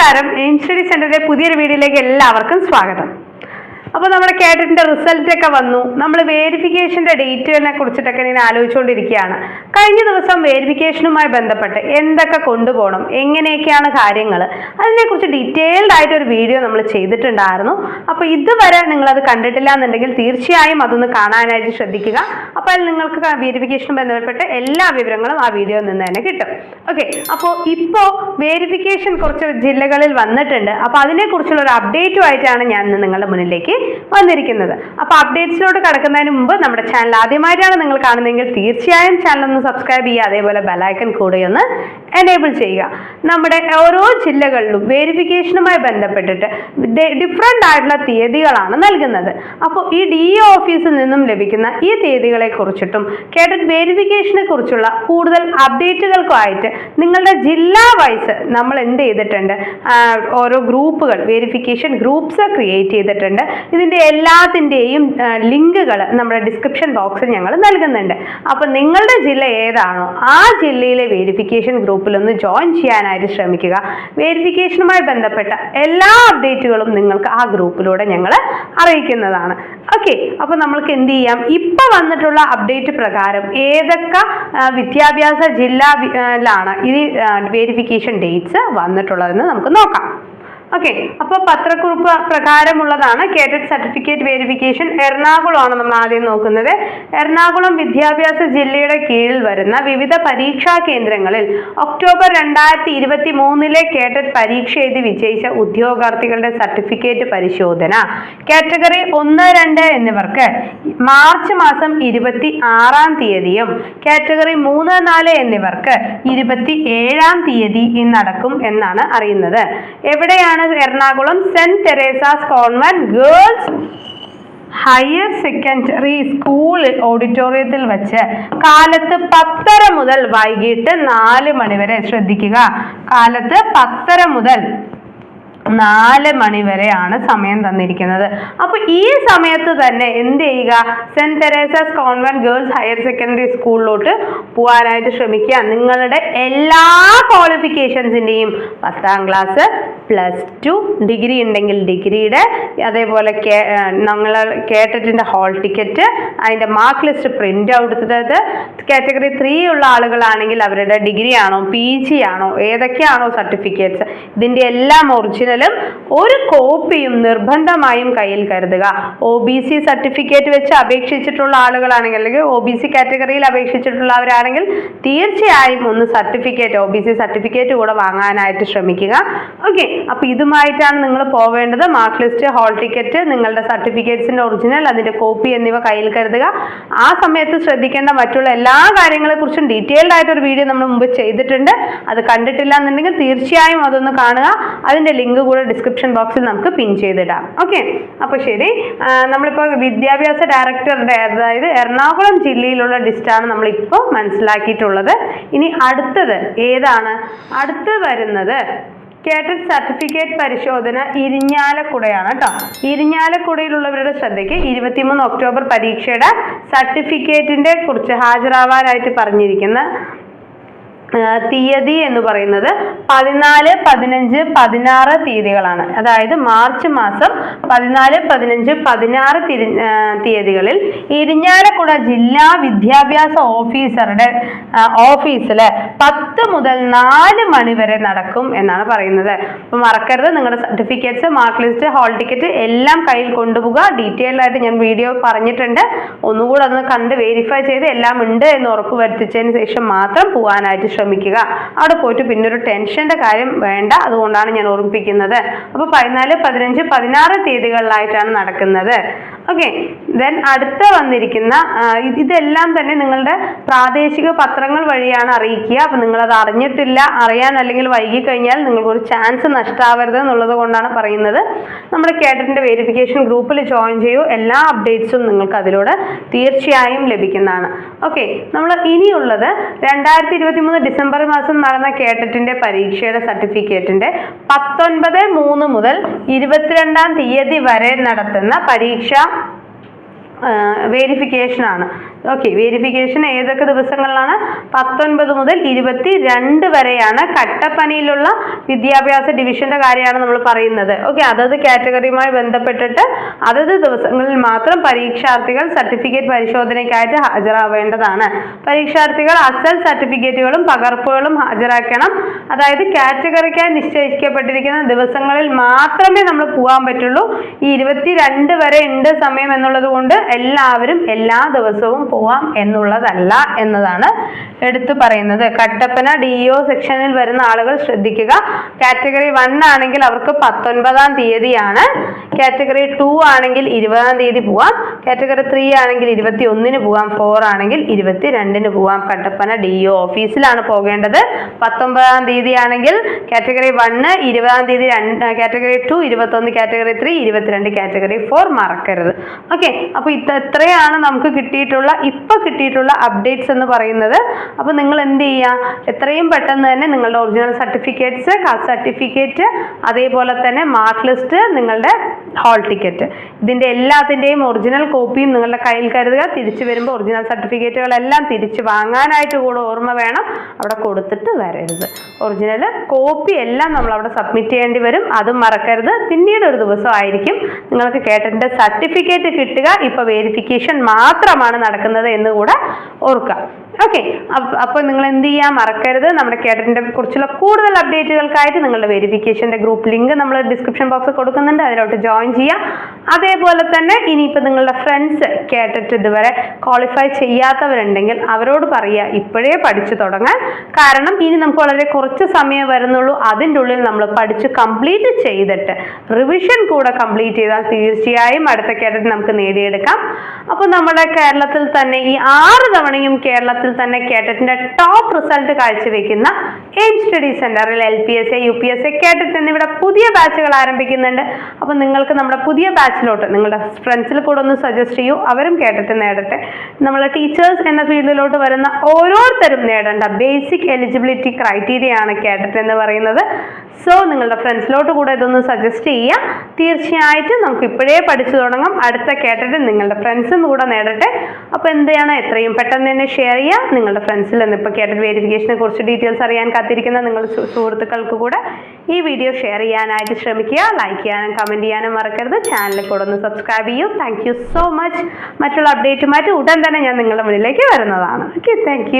നമസ്കാരം. Aim study സെന്ററിന്റെ പുതിയൊരു വീഡിയോയിലേക്ക് എല്ലാവർക്കും സ്വാഗതം. അപ്പോൾ നമ്മുടെ കേട്ടിന്റെ റിസൾട്ട് ഒക്കെ വന്നു. നമ്മൾ വേരിഫിക്കേഷന്റെ ഡേറ്റുകളെ കുറിച്ചിട്ടൊക്കെ ഇങ്ങനെ ആലോചിച്ചുകൊണ്ടിരിക്കുകയാണ്. കഴിഞ്ഞ ദിവസം വേരിഫിക്കേഷനുമായി ബന്ധപ്പെട്ട് എന്തൊക്കെ കൊണ്ടുപോകണം എങ്ങനെയൊക്കെയാണ് കാര്യങ്ങൾ അതിനെക്കുറിച്ച് ഡീറ്റെയിൽഡ് ആയിട്ട് ഒരു വീഡിയോ നമ്മൾ ചെയ്തിട്ടുണ്ടായിരുന്നു. അപ്പോൾ ഇതുവരെ നിങ്ങളത് കണ്ടിട്ടില്ല എന്നുണ്ടെങ്കിൽ തീർച്ചയായും അതൊന്ന് കാണാനായിട്ട് ശ്രദ്ധിക്കുക. അപ്പോൾ നിങ്ങൾക്ക് വേരിഫിക്കേഷനും ബന്ധപ്പെട്ട് എല്ലാ വിവരങ്ങളും ആ വീഡിയോയിൽ നിന്ന് തന്നെ കിട്ടും. ഓക്കെ അപ്പോൾ ഇപ്പോൾ വേരിഫിക്കേഷൻ കുറച്ച് ജില്ലകളിൽ വന്നിട്ടുണ്ട്. അപ്പോൾ അതിനെക്കുറിച്ചുള്ള ഒരു അപ്ഡേറ്റുമായിട്ടാണ് ഞാൻ നിങ്ങളുടെ മുന്നിലേക്ക് വന്നിരിക്കുന്നത്. അപ്പോൾ അപ്ഡേറ്റ്സിലോട്ട് കടക്കുന്നതിന് മുമ്പ് നമ്മുടെ ചാനൽ ആദ്യമായിട്ടാണ് നിങ്ങൾ കാണുന്നതെങ്കിൽ തീർച്ചയായും ചാനൽ ഒന്ന് സബ്സ്ക്രൈബ് ചെയ്യുക അതേപോലെ ബെലൈക്കൺ കൂടെ ഒന്ന് എനേബിൾ ചെയ്യുക. നമ്മുടെ ഓരോ ജില്ലകളിലും വേരിഫിക്കേഷനുമായി ബന്ധപ്പെട്ടിട്ട് ഡിഫറെന്റ് ആയിട്ടുള്ള തീയതികളാണ് നൽകുന്നത്. അപ്പോൾ ഈ ഡി ഇ ഓഫീസിൽ നിന്നും ലഭിക്കുന്ന ഈ തീയതികളെ കുറിച്ചിട്ടും കേഡറ്റ് വേരിഫിക്കേഷനെ കുറിച്ചുള്ള കൂടുതൽ അപ്ഡേറ്റുകൾക്കുമായിട്ട് നിങ്ങളുടെ ജില്ലാ വൈസ് നമ്മൾ എന്ത് ചെയ്തിട്ടുണ്ട് ഓരോ ഗ്രൂപ്പുകൾ വേരിഫിക്കേഷൻ ഗ്രൂപ്പ്സ് ക്രിയേറ്റ് ചെയ്തിട്ടുണ്ട്. ഇതിന്റെ എല്ലാത്തിന്റെയും ലിങ്കുകൾ നമ്മുടെ ഡിസ്ക്രിപ്ഷൻ ബോക്സിൽ ഞങ്ങൾ നൽകുന്നുണ്ട്. അപ്പോൾ നിങ്ങളുടെ ജില്ല ഏതാണോ ആ ജില്ലയിലെ വെരിഫിക്കേഷൻ ഗ്രൂപ്പിലൊന്ന് ജോയിൻ ചെയ്യാനായിട്ട് ശ്രമിക്കുക. വെരിഫിക്കേഷനുമായി ബന്ധപ്പെട്ട എല്ലാ അപ്ഡേറ്റുകളും നിങ്ങൾക്ക് ആ ഗ്രൂപ്പിലൂടെ ഞങ്ങൾ അറിയിക്കുന്നതാണ്. ഓക്കെ അപ്പോൾ നമ്മൾക്ക് എന്ത് ചെയ്യാം? ഇപ്പോൾ വന്നിട്ടുള്ള അപ്ഡേറ്റ് പ്രകാരം ഏതൊക്കെ വിദ്യാഭ്യാസ ജില്ലയിലാണ് ഈ വെരിഫിക്കേഷൻ ഡേറ്റ്സ് വന്നിട്ടുള്ളതെന്ന് നമുക്ക് നോക്കാം. ഓക്കെ അപ്പോൾ പത്രക്കുറിപ്പ് പ്രകാരമുള്ളതാണ്. കേഡറ്റ് സർട്ടിഫിക്കറ്റ് വെരിഫിക്കേഷൻ എറണാകുളമാണ് നമ്മൾ ആദ്യം നോക്കുന്നത്. എറണാകുളം വിദ്യാഭ്യാസ ജില്ലയുടെ കീഴിൽ വരുന്ന വിവിധ പരീക്ഷാ കേന്ദ്രങ്ങളിൽ ഒക്ടോബർ രണ്ടായിരത്തി ഇരുപത്തി മൂന്നിലെ കേഡറ്റ് പരീക്ഷ എഴുതി വിജയിച്ച ഉദ്യോഗാർത്ഥികളുടെ സർട്ടിഫിക്കറ്റ് പരിശോധന. കാറ്റഗറി ഒന്ന് രണ്ട് എന്നിവർക്ക് മാർച്ച് മാസം ഇരുപത്തി ആറാം തീയതിയും കാറ്റഗറി മൂന്ന് നാല് എന്നിവർക്ക് ഇരുപത്തി ഏഴാം തീയതി നടക്കും എന്നാണ് അറിയുന്നത്. എവിടെയാണ് Ernakulam saint Teresa's convent girls higher secondary school ഓഡിറ്റോറിയത്തിൽ വെച്ച് കാലത്ത് പത്തര മുതൽ വൈകിട്ട് നാല് മണിവരെ ശ്രദ്ധിക്കുക. കാലത്ത് പത്തര മുതൽ നാല് മണി വരെയാണ് സമയം തന്നിരിക്കുന്നത്. അപ്പൊ ഈ സമയത്ത് തന്നെ എന്ത് ചെയ്യുക? Saint Teresa's convent girls higher secondary സ്കൂളിലോട്ട് പോകാനായിട്ട് ശ്രമിക്കുക. നിങ്ങളുടെ എല്ലാ ക്വാളിഫിക്കേഷൻസിന്റെയും പത്താം ക്ലാസ് പ്ലസ് ടു ഡിഗ്രി ഉണ്ടെങ്കിൽ ഡിഗ്രിയുടെ അതേപോലെ ഞങ്ങൾ കേട്ടിട്ടിന്റെ ഹോൾ ടിക്കറ്റ് അതിന്റെ mark list print out category three ഉള്ള ആളുകളാണെങ്കിൽ അവരുടെ ഡിഗ്രി ആണോ പി ജി ആണോ ഏതൊക്കെയാണോ സർട്ടിഫിക്കറ്റ്സ് ഇതിന്റെ എല്ലാം ഒറിജിനലും ഒരു കോപ്പിയും നിർബന്ധമായും കയ്യിൽ കരുതുക. ഒ ബി സി സർട്ടിഫിക്കറ്റ് വെച്ച് അപേക്ഷിച്ചിട്ടുള്ള ആളുകളാണെങ്കിൽ അല്ലെങ്കിൽ ഒ ബി സി കാറ്റഗറിയിൽ അപേക്ഷിച്ചിട്ടുള്ളവരാണെങ്കിൽ തീർച്ചയായും ഒന്ന് certificate O B C certificate കൂടെ വാങ്ങാനായിട്ട് ശ്രമിക്കുക. ഓക്കെ അപ്പോൾ ഇതുമായിട്ടാണ് നിങ്ങൾ പോവേണ്ടത്. മാർക്ക് ലിസ്റ്റ് ഹോൾ ടിക്കറ്റ് നിങ്ങളുടെ സർട്ടിഫിക്കറ്റ്സിന്റെ ഒറിജിനൽ അതിന്റെ കോപ്പി എന്നിവ കയ്യിൽ കരുതുക. ആ സമയത്ത് ശ്രദ്ധിക്കേണ്ട മറ്റുള്ള എല്ലാ കാര്യങ്ങളെക്കുറിച്ചും ഡീറ്റെയിൽഡ് ആയിട്ട് ഒരു വീഡിയോ നമ്മൾ മുമ്പ് ചെയ്തിട്ടുണ്ട്. അത് കണ്ടിട്ടില്ല എന്നുണ്ടെങ്കിൽ തീർച്ചയായും അതൊന്ന് കാണുക. അതിന്റെ ലിങ്ക് കൂടെ ഡിസ്ക്രിപ്ഷൻ ബോക്സിൽ നമുക്ക് പിൻ ചെയ്തിടാം. ഓക്കെ അപ്പോൾ ശരി. നമ്മളിപ്പോ വിദ്യാഭ്യാസ ഡയറക്ടറുടെ അതായത് എറണാകുളം ജില്ലയിലുള്ള ലിസ്റ്റാണ് നമ്മളിപ്പോൾ മനസ്സിലാക്കിയിട്ടുള്ളത്. ഇനി അടുത്തത് ഏതാണ്? അടുത്ത് വരുന്നത് കേട്ടറ്റ് സർട്ടിഫിക്കറ്റ് പരിശോധന ഇരിഞ്ഞാലക്കുടയാണ് കേട്ടോ ഇരിഞ്ഞാലക്കുടയിലുള്ളവരുടെ ശ്രദ്ധയ്ക്ക് ഇരുപത്തിമൂന്ന് ഒക്ടോബർ പരീക്ഷയുടെ സർട്ടിഫിക്കറ്റിന്റെ കുറിച്ച് ഹാജരാവാനായിട്ട് പറഞ്ഞിരിക്കുന്ന. തീയതി എന്ന് പറയുന്നത് പതിനാല് പതിനഞ്ച് പതിനാറ് തീയതികളാണ്. അതായത് മാർച്ച് മാസം പതിനാല് പതിനഞ്ച് പതിനാറ് തീയതികളിൽ ഇരിഞ്ഞാലക്കുട ജില്ലാ വിദ്യാഭ്യാസ ഓഫീസറുടെ ഓഫീസിൽ പത്ത് മുതൽ നാല് മണി വരെ നടക്കും എന്നാണ് പറയുന്നത്. അപ്പോൾ മറക്കരുത് നിങ്ങളുടെ certificates mark list hall ticket എല്ലാം കയ്യിൽ കൊണ്ടുപോകുക ഡീറ്റെയിൽഡ് ആയിട്ട് ഞാൻ വീഡിയോ പറഞ്ഞിട്ടുണ്ട്. ഒന്നുകൂടെ ഒന്ന് കണ്ട് വെരിഫൈ ചെയ്ത് എല്ലാം ഉണ്ട് എന്ന് ഉറപ്പ് വരുത്തിച്ചതിന് ശേഷം മാത്രം പോകാനായിട്ട് ശ്രമിക്കുക. അവിടെ പോയിട്ട് പിന്നെ ഒരു ടെൻഷന്റെ കാര്യം വേണ്ട. അതുകൊണ്ടാണ് ഞാൻ ഓർമ്മിപ്പിക്കുന്നത്. അപ്പോൾ പതിനാല് പതിനഞ്ച് പതിനാറ് തീയതികളിലായിട്ടാണ് നടക്കുന്നത്. ഓക്കെ ദെൻ അടുത്ത വന്നിരിക്കുന്ന ഇതെല്ലാം തന്നെ നിങ്ങളുടെ പ്രാദേശിക പത്രങ്ങൾ വഴിയാണ് അറിയിക്കുക. അപ്പം നിങ്ങളത് അറിഞ്ഞിട്ടില്ല അറിയാൻ അല്ലെങ്കിൽ വൈകി കഴിഞ്ഞാൽ നിങ്ങൾക്ക് ഒരു ചാൻസ് നഷ്ടാവരുത് എന്നുള്ളത് കൊണ്ടാണ് പറയുന്നത്. നമ്മുടെ കേഡറ്റിന്റെ വെരിഫിക്കേഷൻ ഗ്രൂപ്പിൽ ജോയിൻ ചെയ്യൂ. എല്ലാ അപ്ഡേറ്റ്സും നിങ്ങൾക്ക് അതിലൂടെ തീർച്ചയായും ലഭിക്കുന്നതാണ്. ഓക്കെ നമ്മൾ ഇനിയുള്ളത് രണ്ടായിരത്തി ഇരുപത്തി മൂന്ന് ഡിസംബർ മാസം നടന്ന കേട്ടറ്റിന്റെ പരീക്ഷയുടെ സർട്ടിഫിക്കറ്റിന്റെ പത്തൊൻപത് മൂന്ന് മുതൽ ഇരുപത്തിരണ്ടാം തീയതി വരെ നടത്തുന്ന പരീക്ഷ വേരിഫിക്കേഷൻ ആണ്. ഓക്കെ വേരിഫിക്കേഷൻ ഏതൊക്കെ ദിവസങ്ങളിലാണ്? പത്തൊൻപത് മുതൽ ഇരുപത്തി രണ്ട് വരെയാണ് കട്ടപ്പനയിലുള്ള വിദ്യാഭ്യാസ ഡിവിഷന്റെ കാര്യമാണ് നമ്മൾ പറയുന്നത്. ഓക്കെ അതത് കാറ്റഗറിയുമായി ബന്ധപ്പെട്ടിട്ട് അതത് ദിവസങ്ങളിൽ മാത്രം പരീക്ഷാർത്ഥികൾ സർട്ടിഫിക്കറ്റ് പരിശോധനയ്ക്കായിട്ട് ഹാജരാവേണ്ടതാണ്. പരീക്ഷാർത്ഥികൾ അസൽ സർട്ടിഫിക്കറ്റുകളും പകർപ്പുകളും ഹാജരാക്കണം. അതായത് കാറ്റഗറിക്കായി നിശ്ചയിക്കപ്പെട്ടിരിക്കുന്ന ദിവസങ്ങളിൽ മാത്രമേ നമ്മൾ പോകാൻ പറ്റുള്ളൂ. ഈ ഇരുപത്തി രണ്ട് വരെ ഉണ്ട് സമയം എന്നുള്ളത് കൊണ്ട് എല്ലാവരും എല്ലാ ദിവസവും പോവാം എന്നുള്ളതല്ല എന്നതാണ് എടുത്തു പറയുന്നത്. കട്ടപ്പന ഡി ഒ സെക്ഷനിൽ വരുന്ന ആളുകൾ ശ്രദ്ധിക്കുക. കാറ്റഗറി വൺ ആണെങ്കിൽ അവർക്ക് പത്തൊൻപതാം തീയതിയാണ്. കാറ്റഗറി ടു ആണെങ്കിൽ ഇരുപതാം തീയതി പോവാം. കാറ്റഗറി ത്രീ ആണെങ്കിൽ ഇരുപത്തി ഒന്നിന് പോവാം. ഫോർ ആണെങ്കിൽ ഇരുപത്തി രണ്ടിന് പോവാം. കട്ടപ്പന ഡി ഒ ഓഫീസിലാണ് പോകേണ്ടത്. പത്തൊമ്പതാം തീയതി ആണെങ്കിൽ കാറ്റഗറി വണ്ണ് ഇരുപതാം തീയതി രണ്ട് കാറ്റഗറി ടു ഇരുപത്തൊന്ന് കാറ്റഗറി ത്രീ ഇരുപത്തിരണ്ട് കാറ്റഗറി ഫോർ മറക്കരുത്. ഓക്കെ അപ്പോൾ ഇത്ര ഇത്രയാണ് നമുക്ക് കിട്ടിയിട്ടുള്ള ഇപ്പൊ കിട്ടിയിട്ടുള്ള അപ്ഡേറ്റ്സ് എന്ന് പറയുന്നത്. അപ്പോൾ നിങ്ങൾ എന്ത് ചെയ്യുക എത്രയും പെട്ടെന്ന് തന്നെ നിങ്ങളുടെ ഒറിജിനൽ സർട്ടിഫിക്കറ്റ്സ് കാസ്റ്റ് സർട്ടിഫിക്കറ്റ് അതേപോലെ തന്നെ മാർക്ക് ലിസ്റ്റ് നിങ്ങളുടെ ഹാൾ ടിക്കറ്റ് ഇതിന്റെ എല്ലാത്തിന്റെയും ഒറിജിനൽ കോപ്പിയും നിങ്ങളുടെ കയ്യിൽ കരുതുക. തിരിച്ചു വരുമ്പോൾ ഒറിജിനൽ സർട്ടിഫിക്കറ്റുകളെല്ലാം തിരിച്ച് വാങ്ങാനായിട്ട് കൂടെ ഓർമ്മ വേണം. അവിടെ കൊടുത്തിട്ട് വരരുത്. ഒറിജിനൽ കോപ്പി എല്ലാം നമ്മൾ അവിടെ സബ്മിറ്റ് ചെയ്യേണ്ടി വരും. അതും മറക്കരുത്. പിന്നീട് ഒരു ദിവസമായിരിക്കും നിങ്ങൾക്ക് കേട്ടതിന്റെ സർട്ടിഫിക്കറ്റ് കിട്ടുക. ഇപ്പോൾ വെരിഫിക്കേഷൻ മാത്രമാണ് നടക്കുന്നത് എന്ന് കൂടെ ഓർക്കുക. ഓക്കെ അപ്പോൾ നിങ്ങൾ എന്ത് ചെയ്യാൻ മറക്കരുത്. നമ്മുടെ കേഡറ്റിന്റെ കുറിച്ചുള്ള കൂടുതൽ അപ്ഡേറ്റുകൾക്കായിട്ട് നിങ്ങളുടെ വെരിഫിക്കേഷന്റെ ഗ്രൂപ്പ് ലിങ്ക് നമ്മൾ ഡിസ്ക്രിപ്ഷൻ ബോക്സ് കൊടുക്കുന്നുണ്ട്. അതിലോട്ട് ജോയിൻ ചെയ്യാം. അതേപോലെ തന്നെ ഇനിയിപ്പോൾ നിങ്ങളുടെ ഫ്രണ്ട്സ് കേട്ടിട്ട് ഇതുവരെ ക്വാളിഫൈ ചെയ്യാത്തവരുണ്ടെങ്കിൽ അവരോട് പറയുക ഇപ്പോഴേ പഠിച്ചു തുടങ്ങാൻ. കാരണം ഇനി നമുക്ക് വളരെ കുറച്ച് സമയം വരുന്നുള്ളൂ. അതിന്റെ ഉള്ളിൽ നമ്മൾ പഠിച്ച് കംപ്ലീറ്റ് ചെയ്തിട്ട് റിവിഷൻ കൂടെ കംപ്ലീറ്റ് ചെയ്താൽ തീർച്ചയായും അടുത്ത കേരളത്തിൽ നമുക്ക് നേടിയെടുക്കാം. അപ്പോൾ നമ്മുടെ കേരളത്തിൽ തന്നെ ഈ ആറ് തവണയും കേരളത്തിൽ തന്നെ കേട്ടറ്റിന്റെ ടോപ്പ് റിസൾട്ട് കാഴ്ചവെക്കുന്ന എയിം സ്റ്റഡി സെന്ററിൽ L P S A U P S A KTET എന്നിവിടെ പുതിയ ബാച്ചുകൾ ആരംഭിക്കുന്നുണ്ട്. അപ്പോൾ നിങ്ങൾക്ക് നമ്മുടെ പുതിയ ബാച്ചിലോട്ട് നിങ്ങളുടെ ഫ്രണ്ട്സിൽ കൂടെ ഒന്ന് സജസ്റ്റ് ചെയ്യൂ. അവരും കേട്ടിട്ട് നേടട്ടെ. നമ്മൾ ടീച്ചേഴ്സ് എന്ന ഫീൽഡിലോട്ട് വരുന്ന ഓരോരുത്തരും നേടേണ്ട ബേസിക് എലിജിബിലിറ്റി ക്രൈറ്റീരിയ ആണ് കേട്ടിട്ട് എന്ന് പറയുന്നത്. സോ നിങ്ങളുടെ ഫ്രണ്ട്സിലോട്ട് കൂടെ ഇതൊന്ന് സജസ്റ്റ് ചെയ്യുക. തീർച്ചയായിട്ടും നമുക്ക് ഇപ്പോഴേ പഠിച്ചു തുടങ്ങാം. അടുത്ത കേട്ടിട്ട് നിങ്ങളുടെ ഫ്രണ്ട്സും കൂടെ നേടട്ടെ. അപ്പോൾ എന്ത് എത്രയും പെട്ടെന്ന് തന്നെ ഷെയർ ചെയ്യുക. നിങ്ങളുടെ ഫ്രണ്ട്സിൽ നിന്ന് ഇപ്പോൾ കേട്ടിട്ട് വെരിഫിക്കേഷനെ കുറിച്ച് ഡീറ്റെയിൽസ് അറിയാൻ കാത്തിരിക്കുന്ന നിങ്ങളുടെ സുഹൃത്തുക്കൾക്ക് കൂടെ ഈ വീഡിയോ ഷെയർ ചെയ്യാനായിട്ട് ശ്രമിക്കുക. ലൈക്ക് ചെയ്യാനും കമന്റ് ചെയ്യാനും മറക്കരുത്. ചാനലിൽ കൂടെ ഒന്ന് സബ്സ്ക്രൈബ് ചെയ്യൂ. താങ്ക് സോ മച്ച് മറ്റുള്ള അപ്ഡേറ്റുമായിട്ട് ഉടൻ തന്നെ ഞാൻ നിങ്ങളുടെ മുന്നിലേക്ക് വരുന്നതാണ്. Okay thank